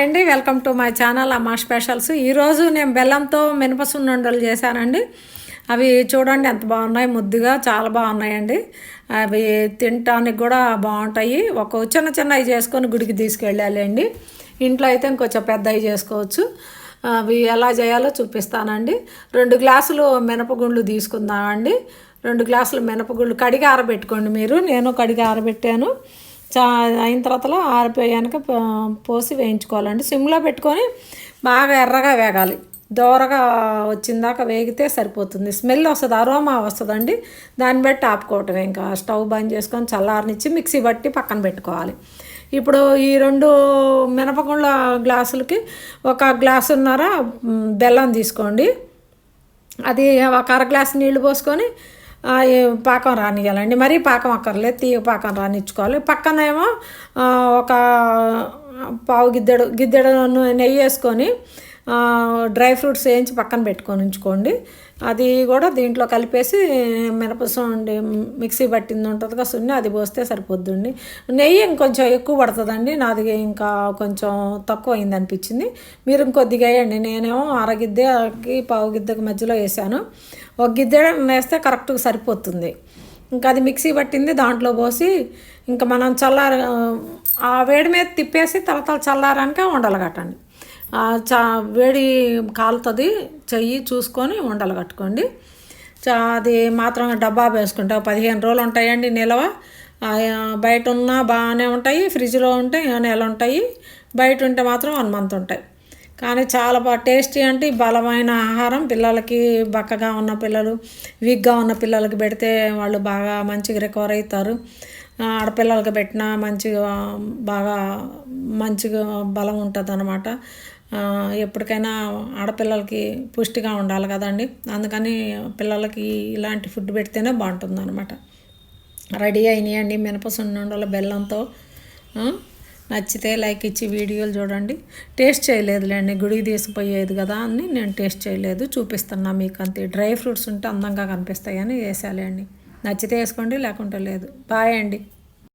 అండి welcome to my channel అమ్మా specials. ఈరోజు నేను బెల్లంతో మినపసున్నుండలు చేశానండి. అవి చూడండి ఎంత బాగున్నాయి ముద్దుగా చాలా బాగున్నాయండి. అవి తినటానికి కూడా బాగుంటాయి. ఒక చిన్న చిన్నవి చేసుకొని గుడికి తీసుకెళ్ళాలి అండి ఇంట్లో అయితే ఇంకొంచెం పెద్దవి చేసుకోవచ్చు. అవి ఎలా చేయాలో చూపిస్తానండి. రెండు గ్లాసులు మినపగుండ్లు తీసుకుందామండి. రెండు గ్లాసులు మినపగుళ్ళు కడిగి ఆరబెట్టుకోండి మీరు. నేను కడిగి ఆరబెట్టాను. చా అయిన తర్వాత ఆరిపోయాక పో- పోసి వేయించుకోవాలండి. సిమ్లో పెట్టుకొని బాగా ఎర్రగా వేగాలి. దోరగా వచ్చిందాక వేగితే సరిపోతుంది. స్మెల్ వస్తుంది అరోమా వస్తుందండి. దాన్ని బట్టి ఆపుకోవటం ఇంకా. స్టవ్ బంద్ చేసుకొని చల్లారనిచ్చి మిక్సీ బట్టి పక్కన పెట్టుకోవాలి. ఇప్పుడు ఈ రెండు మినపగుళ్ళ గ్లాసులకి ఒక గ్లాసున్నర బెల్లం తీసుకోండి. అది ఒక అర గ్లాస్ నీళ్ళు పోసుకొని పాకం రానియాలండి. మరీ పాకం అక్కర్లేదు తీగ పాకం రానిచ్చుకోవాలి. పక్కనేమో ఏమో ఒక పావు గిద్దెడు గిద్దెడు నెయ్యి వేసుకొని డ్రై ఫ్రూట్స్ వేయించి పక్కన పెట్టుకొని ఉంచుకోండి అది కూడా దీంట్లో కలిపేసి మినపసండి మిక్సీ పట్టింది ఉంటుంది కదా సున్ని అది పోస్తే సరిపోద్దండి. నెయ్యి ఇంకొంచెం ఎక్కువ పడుతుందండి నాది ఇంకా కొంచెం తక్కువ అయింది అనిపించింది మీరు ఇంకొద్దిగా వేయండి నేనేమో అరగిద్దెకి పావు గిద్దెకి మధ్యలో వేసాను. ఒక గిద్దె వేస్తే కరెక్ట్గా సరిపోతుంది. ఇంకా అది మిక్సీ పట్టింది దాంట్లో పోసి ఇంకా మనం చల్లార ఆ వేడి మీద తిప్పేసి తలతల చల్లారానికే ఉండలు కట్టండి. చా వేడి కాలుతుంది చెయ్యి చూసుకొని ఉండలు కట్టుకోండి. చా అది మాత్రం డబ్బా వేసుకుంటే పదిహేను రోజులు ఉంటాయండి నిలవ. బయట ఉన్నా బాగానే ఉంటాయి ఫ్రిడ్జ్లో ఉంటే నెల ఉంటాయి బయట ఉంటే మాత్రం వన్ మంత్ ఉంటాయి. కానీ చాలా బాగా టేస్టీ అంటే బలమైన ఆహారం. పిల్లలకి బక్కగా ఉన్న పిల్లలు వీక్గా ఉన్న పిల్లలకి పెడితే వాళ్ళు బాగా మంచిగా రికవర్ అవుతారు. ఆడపిల్లలకి పెట్టినా మంచిగా బాగా మంచిగా బలం ఉంటుంది అనమాట ఎప్పటికైనా ఆడపిల్లలకి పుష్టిగా ఉండాలి కదండి. అందుకని పిల్లలకి ఇలాంటి ఫుడ్ పెడితేనే బాగుంటుంది అనమాట రెడీ అయినాయండి మినపసున్నుండల బెల్లంతో. నచ్చితే లైక్ ఇచ్చి వీడియోలు చూడండి. టేస్ట్ చేయలేదులేండి గుడికి తీసిపోయేది కదా అని నేను టేస్ట్ చేయలేదు. చూపిస్తున్నా మీకు అంతే. డ్రై ఫ్రూట్స్ ఉంటే అందంగా కనిపిస్తాయని వేసాలేండి. నచ్చితే వేసుకోండి లేకుంటే లేదు. బాయ్ అండి.